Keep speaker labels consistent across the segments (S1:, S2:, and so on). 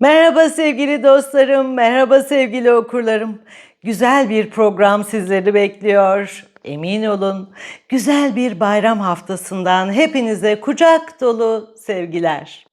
S1: Merhaba sevgili dostlarım, merhaba sevgili okurlarım. Güzel bir program sizleri bekliyor. Emin olun, güzel bir bayram haftasından hepinize kucak dolu sevgiler.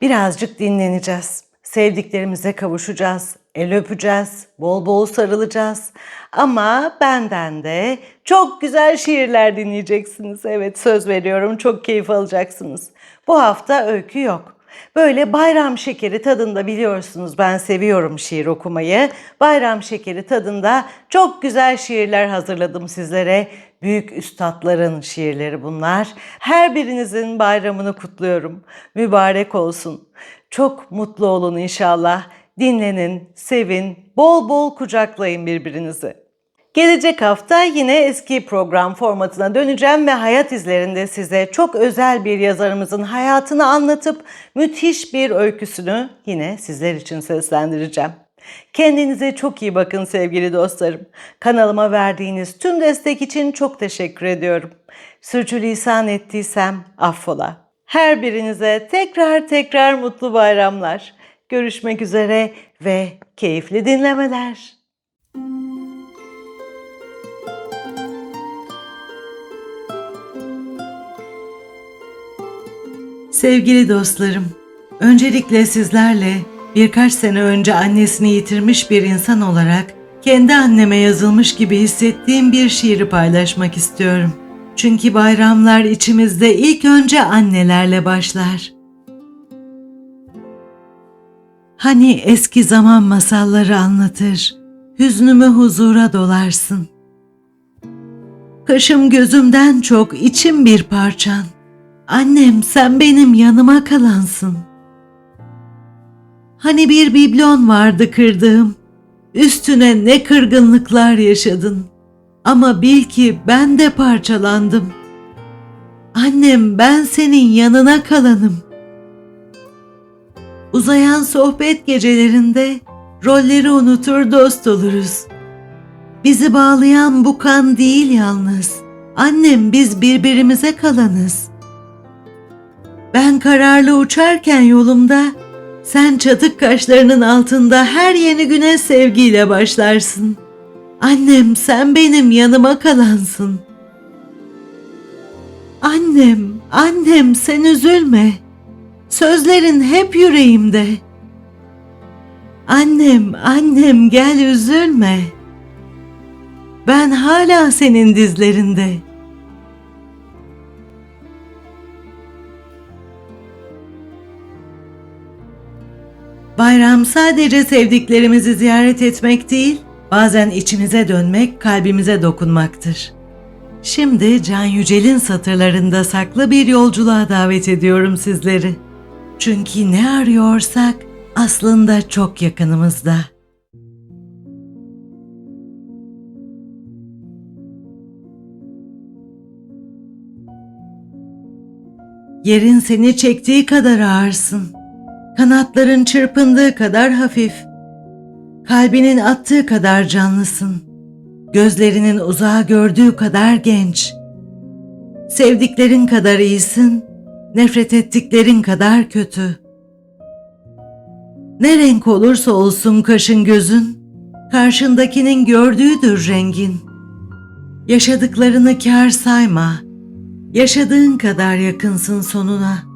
S1: Birazcık dinleneceğiz. Sevdiklerimize kavuşacağız. El öpeceğiz. Bol bol sarılacağız. Ama benden de çok güzel şiirler dinleyeceksiniz. Evet söz veriyorum çok keyif alacaksınız. Bu hafta öykü yok. Böyle bayram şekeri tadında biliyorsunuz ben seviyorum şiir okumayı. Bayram şekeri tadında çok güzel şiirler hazırladım sizlere. Büyük üstadların şiirleri bunlar. Her birinizin bayramını kutluyorum. Mübarek olsun. Çok mutlu olun inşallah. Dinlenin, sevin, bol bol kucaklayın birbirinizi. Gelecek hafta yine eski program formatına döneceğim ve hayat izlerinde size çok özel bir yazarımızın hayatını anlatıp müthiş bir öyküsünü yine sizler için seslendireceğim. Kendinize çok iyi bakın sevgili dostlarım. Kanalıma verdiğiniz tüm destek için çok teşekkür ediyorum. Sürçülisan ettiysem affola. Her birinize tekrar tekrar mutlu bayramlar. Görüşmek üzere ve keyifli dinlemeler. Sevgili dostlarım, öncelikle sizlerle birkaç sene önce annesini yitirmiş bir insan olarak kendi anneme yazılmış gibi hissettiğim bir şiiri paylaşmak istiyorum. Çünkü bayramlar içimizde ilk önce annelerle başlar. Hani eski zaman masalları anlatır, hüznümü huzura dolarsın. Kaşım gözümden çok içim bir parçan. Annem sen benim yanıma kalansın. Hani bir biblon vardı kırdığım. Üstüne ne kırgınlıklar yaşadın. Ama bil ki ben de parçalandım. Annem ben senin yanına kalanım. Uzayan sohbet gecelerinde rolleri unutur dost oluruz. Bizi bağlayan bu kan değil yalnız. Annem biz birbirimize kalanız.'' Ben kararlı uçarken yolumda, sen çatık kaşlarının altında her yeni güne sevgiyle başlarsın. Annem sen benim yanıma kalansın. Annem, annem sen üzülme. Sözlerin hep yüreğimde. Annem, annem gel üzülme. Ben hala senin dizlerinde.'' Bayram sadece sevdiklerimizi ziyaret etmek değil, bazen içimize dönmek, kalbimize dokunmaktır. Şimdi Can Yücel'in satırlarında saklı bir yolculuğa davet ediyorum sizleri. Çünkü ne arıyorsak aslında çok yakınımızda. Yerin seni çektiği kadar ağırsın. Kanatların çırpındığı kadar hafif. Kalbinin attığı kadar canlısın. Gözlerinin uzağa gördüğü kadar genç. Sevdiklerin kadar iyisin, nefret ettiklerin kadar kötü. Ne renk olursa olsun kaşın gözün, karşındakinin gördüğüdür rengin. Yaşadıklarını kar sayma, yaşadığın kadar yakınsın sonuna.''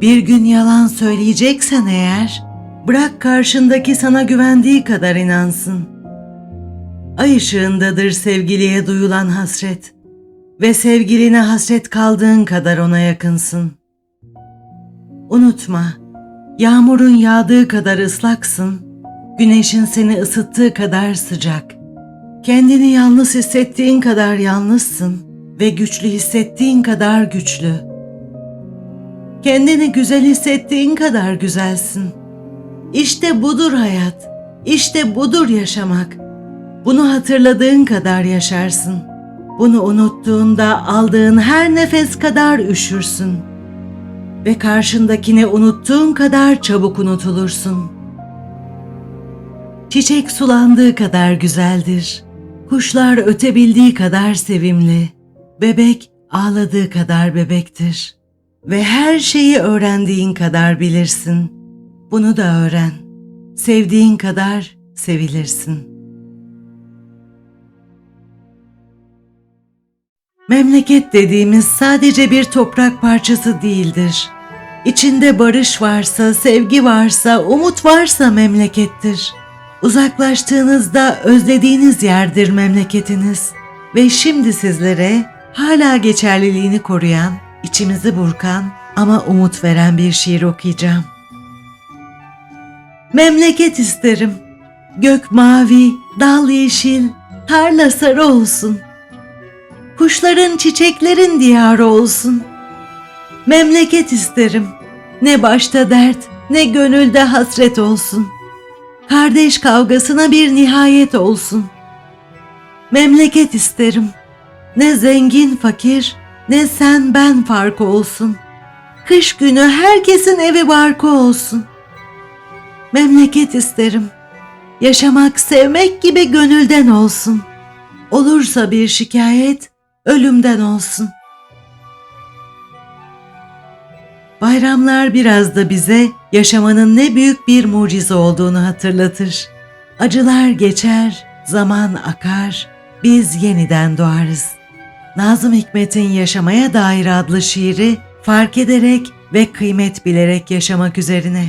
S1: Bir gün yalan söyleyeceksen eğer, bırak karşındaki sana güvendiği kadar inansın. Ay ışığındadır sevgiliye duyulan hasret ve sevgiline hasret kaldığın kadar ona yakınsın. Unutma, yağmurun yağdığı kadar ıslaksın, güneşin seni ısıttığı kadar sıcak. Kendini yalnız hissettiğin kadar yalnızsın ve güçlü hissettiğin kadar güçlü.'' Kendini güzel hissettiğin kadar güzelsin. İşte budur hayat. İşte budur yaşamak. Bunu hatırladığın kadar yaşarsın. Bunu unuttuğunda aldığın her nefes kadar üşürsün. Ve karşındakini unuttuğun kadar çabuk unutulursun. Çiçek sulandığı kadar güzeldir. Kuşlar ötebildiği kadar sevimli. Bebek ağladığı kadar bebektir. Ve her şeyi öğrendiğin kadar bilirsin. Bunu da öğren. Sevdiğin kadar sevilirsin. Memleket dediğimiz sadece bir toprak parçası değildir. İçinde barış varsa, sevgi varsa, umut varsa memlekettir. Uzaklaştığınızda özlediğiniz yerdir memleketiniz. Ve şimdi sizlere hala geçerliliğini koruyan, içimizi burkan ama umut veren bir şiir okuyacağım. Memleket isterim. Gök mavi, dal yeşil, tarla sarı olsun. Kuşların, çiçeklerin diyarı olsun. Memleket isterim. Ne başta dert, ne gönülde hasret olsun. Kardeş kavgasına bir nihayet olsun. Memleket isterim. Ne zengin fakir, ne sen ben farkı olsun. Kış günü herkesin evi barkı olsun. Memleket isterim. Yaşamak, sevmek gibi gönülden olsun. Olursa bir şikayet, ölümden olsun. Bayramlar biraz da bize yaşamanın ne büyük bir mucize olduğunu hatırlatır. Acılar geçer, zaman akar, biz yeniden doğarız. Nazım Hikmet'in Yaşamaya Dair adlı şiiri fark ederek ve kıymet bilerek yaşamak üzerine.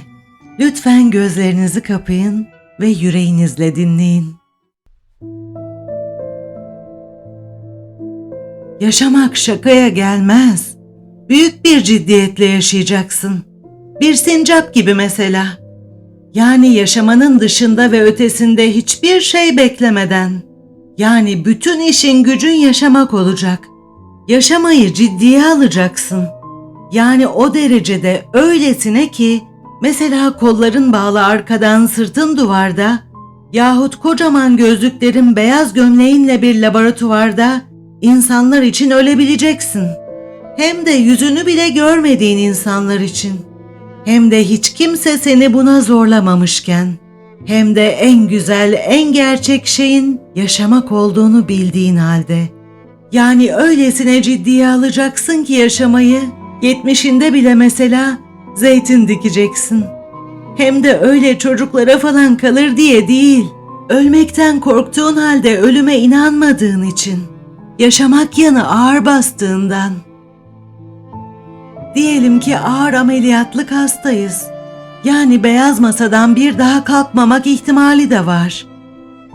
S1: Lütfen gözlerinizi kapayın ve yüreğinizle dinleyin. Yaşamak şakaya gelmez. Büyük bir ciddiyetle yaşayacaksın. Bir sincap gibi mesela. Yani yaşamanın dışında ve ötesinde hiçbir şey beklemeden. Yani bütün işin gücün yaşamak olacak. Yaşamayı ciddiye alacaksın. Yani o derecede öylesine ki mesela kolların bağlı arkadan sırtın duvarda yahut kocaman gözlüklerin beyaz gömleğinle bir laboratuvarda insanlar için ölebileceksin. Hem de yüzünü bile görmediğin insanlar için. Hem de hiç kimse seni buna zorlamamışken. Hem de en güzel, en gerçek şeyin yaşamak olduğunu bildiğin halde. Yani öylesine ciddiye alacaksın ki yaşamayı, yetmişinde bile mesela zeytin dikeceksin. Hem de öyle çocuklara falan kalır diye değil. Ölmekten korktuğun halde ölüme inanmadığın için. Yaşamak yanı ağır bastığından. Diyelim ki ağır ameliyatlık hastayız. Yani beyaz masadan bir daha kalkmamak ihtimali de var.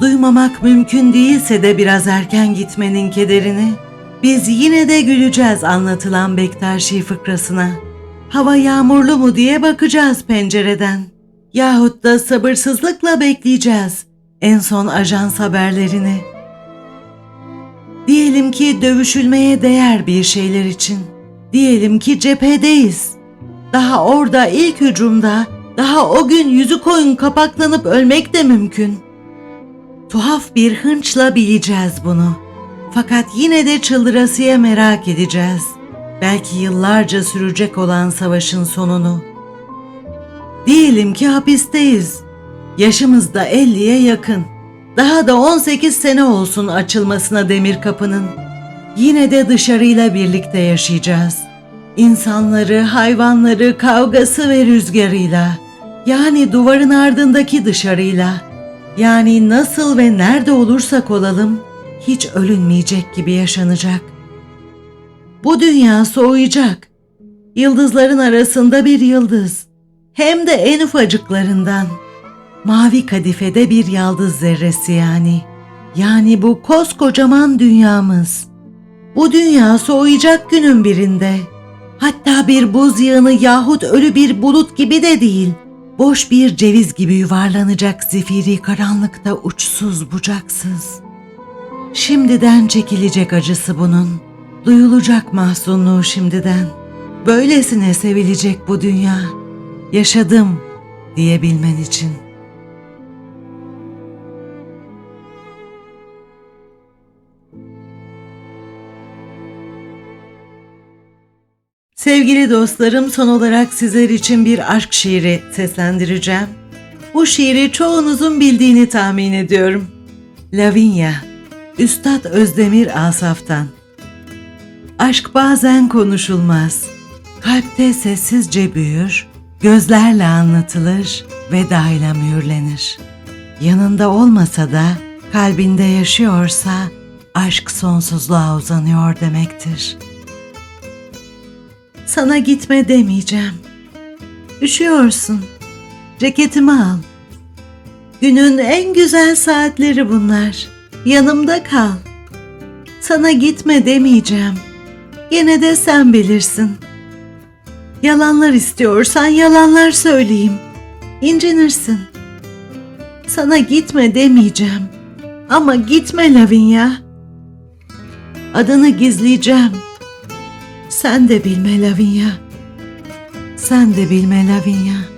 S1: Duymamak mümkün değilse de biraz erken gitmenin kederini, biz yine de güleceğiz anlatılan Bektaşi fıkrasına. Hava yağmurlu mu diye bakacağız pencereden. Yahut da sabırsızlıkla bekleyeceğiz en son ajans haberlerini. Diyelim ki dövüşülmeye değer bir şeyler için. Diyelim ki cephedeyiz. Daha orada ilk hücumda, daha o gün yüzü koyun kapaklanıp ölmek de mümkün. Tuhaf bir hınçla bileceğiz bunu. Fakat yine de çıldırasıya merak edeceğiz. Belki yıllarca sürecek olan savaşın sonunu. Diyelim ki hapisteyiz. Yaşımız da 50'ye yakın. Daha da 18 sene olsun açılmasına demir kapının. Yine de dışarıyla birlikte yaşayacağız. İnsanları, hayvanları, kavgası ve rüzgarıyla. Yani duvarın ardındaki dışarıyla. Yani nasıl ve nerede olursak olalım hiç ölünmeyecek gibi yaşanacak. Bu dünya soğuyacak. Yıldızların arasında bir yıldız. Hem de en ufacıklarından. Mavi kadifede bir yıldız zerresi yani. Yani bu koskocaman dünyamız. Bu dünya soğuyacak günün birinde. Hatta bir buz yığını yahut ölü bir bulut gibi de değil. Boş bir ceviz gibi yuvarlanacak zifiri karanlıkta uçsuz bucaksız. Şimdiden çekilecek acısı bunun. Duyulacak mahzunluğu şimdiden. Böylesine sevilecek bu dünya. Yaşadım, diyebilmen için. Sevgili dostlarım, son olarak sizler için bir aşk şiiri seslendireceğim. Bu şiiri çoğunuzun bildiğini tahmin ediyorum. Lavinia, Üstad Özdemir Asaf'tan. Aşk bazen konuşulmaz. Kalpte sessizce büyür, gözlerle anlatılır, vedayla mühürlenir. Yanında olmasa da kalbinde yaşıyorsa aşk sonsuzluğa uzanıyor demektir. Sana gitme demeyeceğim. Üşüyorsun. Ceketimi al. Günün en güzel saatleri bunlar. Yanımda kal. Sana gitme demeyeceğim. Gene de sen bilirsin. Yalanlar istiyorsan yalanlar söyleyeyim. İncinirsin. Sana gitme demeyeceğim. Ama gitme Lavinia. Adını gizleyeceğim. Sen de bilme Lavinia. Sen de bilme Lavinia.